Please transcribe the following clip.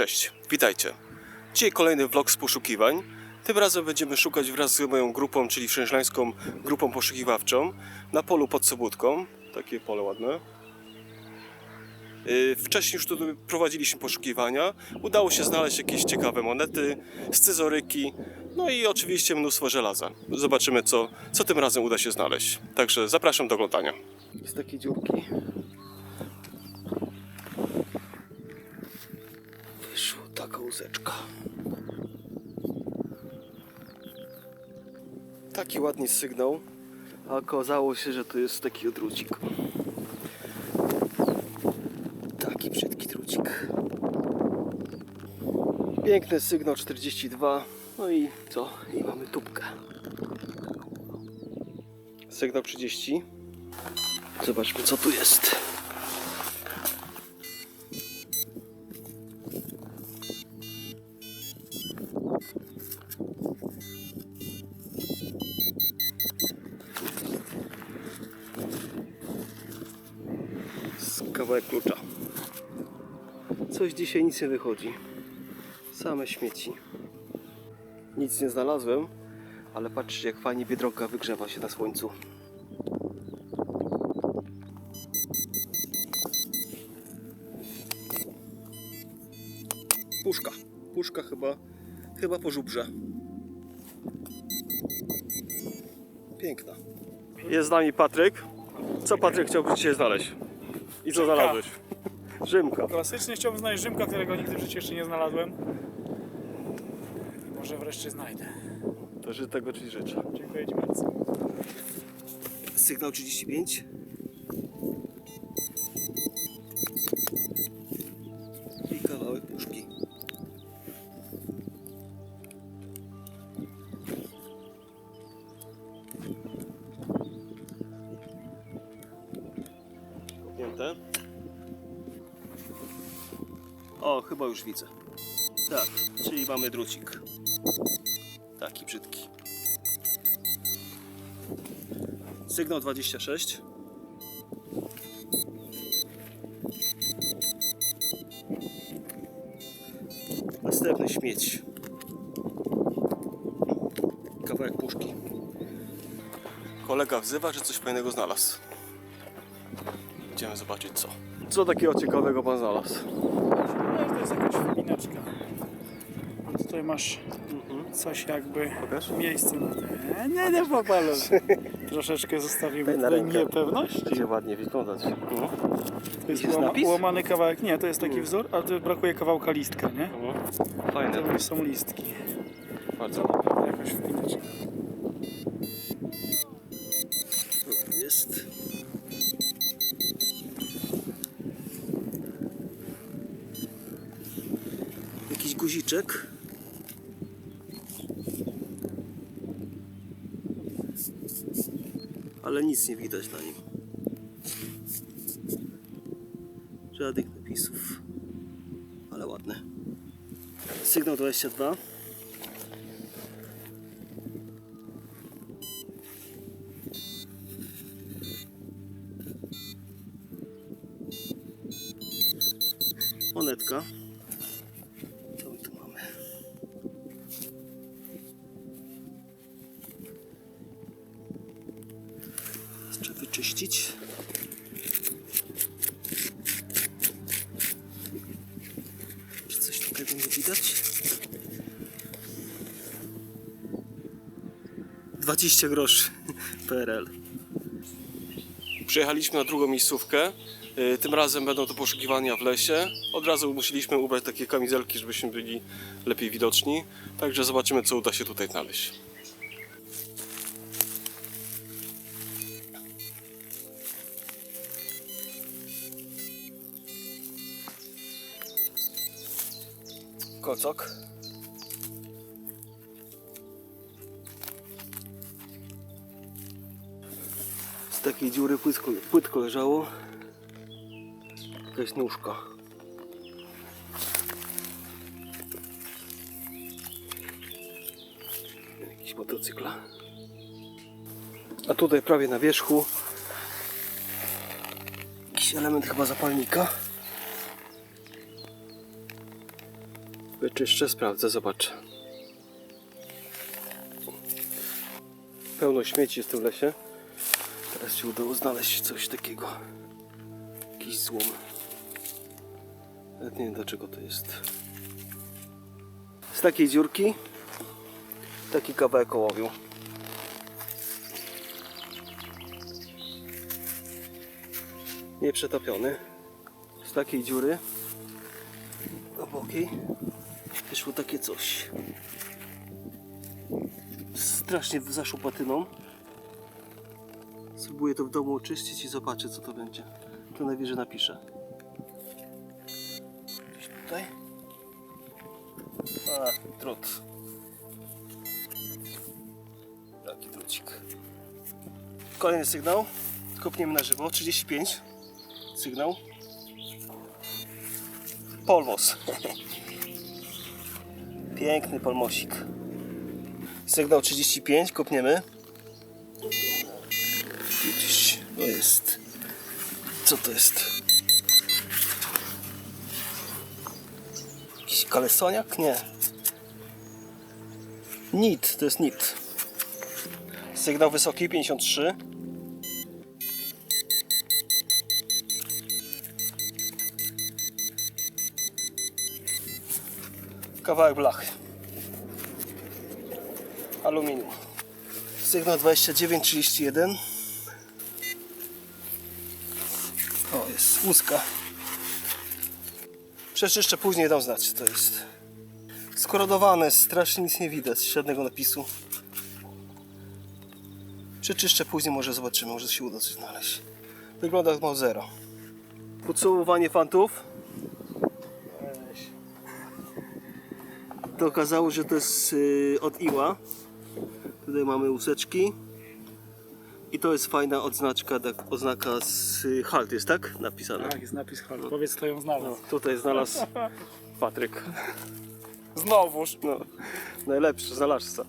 Cześć, witajcie. Dzisiaj kolejny vlog z poszukiwań. Tym razem będziemy szukać wraz z moją grupą, czyli wszężlańską grupą poszukiwawczą, na polu pod Sobótką. Takie pole ładne. Yy, Wcześniej już tu prowadziliśmy poszukiwania. Udało się znaleźć jakieś ciekawe monety, scyzoryki, no i oczywiście mnóstwo żelaza. Zobaczymy, co, co tym razem uda się znaleźć. Także zapraszam do oglądania. Jest takie dziurki. Łzeczka. Taki ładny sygnał, a okazało się, że to jest taki odrucik. Taki brzydki drucik. Piękny sygnał 42. No i co? I mamy tubkę. Sygnał 30. Zobaczmy co tu jest. Kawałek klucza. Coś dzisiaj nic nie wychodzi. Same śmieci. Nic nie znalazłem, ale patrzcie jak fajnie biedronka wygrzewa się na słońcu. Puszka. Puszka chyba, chyba po żubrze. Piękna. Jest z nami Patryk. Co Patryk chciałbyś dzisiaj znaleźć? I co Rzymka. znalazłeś? Rzymka. Klasycznie chciałbym znaleźć Rzymka, którego nigdy w życiu jeszcze nie znalazłem. I może wreszcie znajdę. To że tego ci życzę. Dziękuję Ci bardzo. Sygnał 35. O, chyba już widzę. Tak, czyli mamy drucik. Taki brzydki. Sygnał 26. Następny śmieć. Kawałek puszki. Kolega wzywa, że coś fajnego znalazł. Idziemy zobaczyć co. Co takiego ciekawego pan znalazł? Jest jakaś wpinaczka. A tutaj masz coś jakby Pokaż. miejsce na te. Nie, nie popalu. Troszeczkę zostawimy Daj na tutaj rękę. niepewność. Będzie ładnie wyglądać. No. To jest Jest łama, napis? łamany kawałek. Nie, to jest taki wzór, ale tu brakuje kawałka listka, nie? No. Fajne. To są listki. Bardzo. To jakaś guziczek. Ale nic nie widać na nim. Żadnych napisów. Ale ładne. Sygnał 22. Monetka. Widać? 20 groszy PRL. Przyjechaliśmy na drugą miejscówkę. Y, Tym razem będą to poszukiwania w lesie. Od razu musieliśmy ubrać takie kamizelki, żebyśmy byli lepiej widoczni. Także zobaczymy, co uda się tutaj znaleźć. Kocok. Z takiej dziury płytko, płytko leżało jakaś nóżka. Jakiś motocykla. A tutaj prawie na wierzchu jakiś element chyba zapalnika. Wyczyszczę, sprawdzę, zobaczę. Pełno śmieci jest w tym lesie. Teraz się udało znaleźć coś takiego. Jakiś złom. Nawet nie wiem dlaczego to jest. Z takiej dziurki taki kawałek ołowiu. Nieprzetopiony. Z takiej dziury głębokiej wyszło takie coś. Strasznie zaszło patyną. Spróbuję to w domu oczyścić i zobaczę co to będzie. To najwyżej napiszę. Gdzieś tutaj. A, drut. Taki drucik. Kolejny sygnał. Kopniemy na żywo. 35. Sygnał. Polmos. Piękny polmosik. Sygnał 35, kopniemy. Gdzieś to jest. Co to jest? Jakiś kalesoniak? Nie. Nit, to jest nit. Sygnał wysoki 53. Kawałek blachy. Aluminium. Sygnał 2931. O, jest łuska. Przeczyszczę później, dam znać, co to jest. Skorodowane, strasznie nic nie widać, żadnego napisu. Przeczyszczę później, może zobaczymy, może się uda coś znaleźć. Wygląda jak zero. Podsumowanie fantów. To okazało, że to jest y, od Iła. Tutaj mamy łuseczki. I to jest fajna odznaczka, tak, oznaka z y, halt jest, tak? Napisana. Tak, jest napis Hal. Powiedz kto ją znalazł. No, tutaj znalazł Patryk. Znowuż. No, najlepszy znalazca.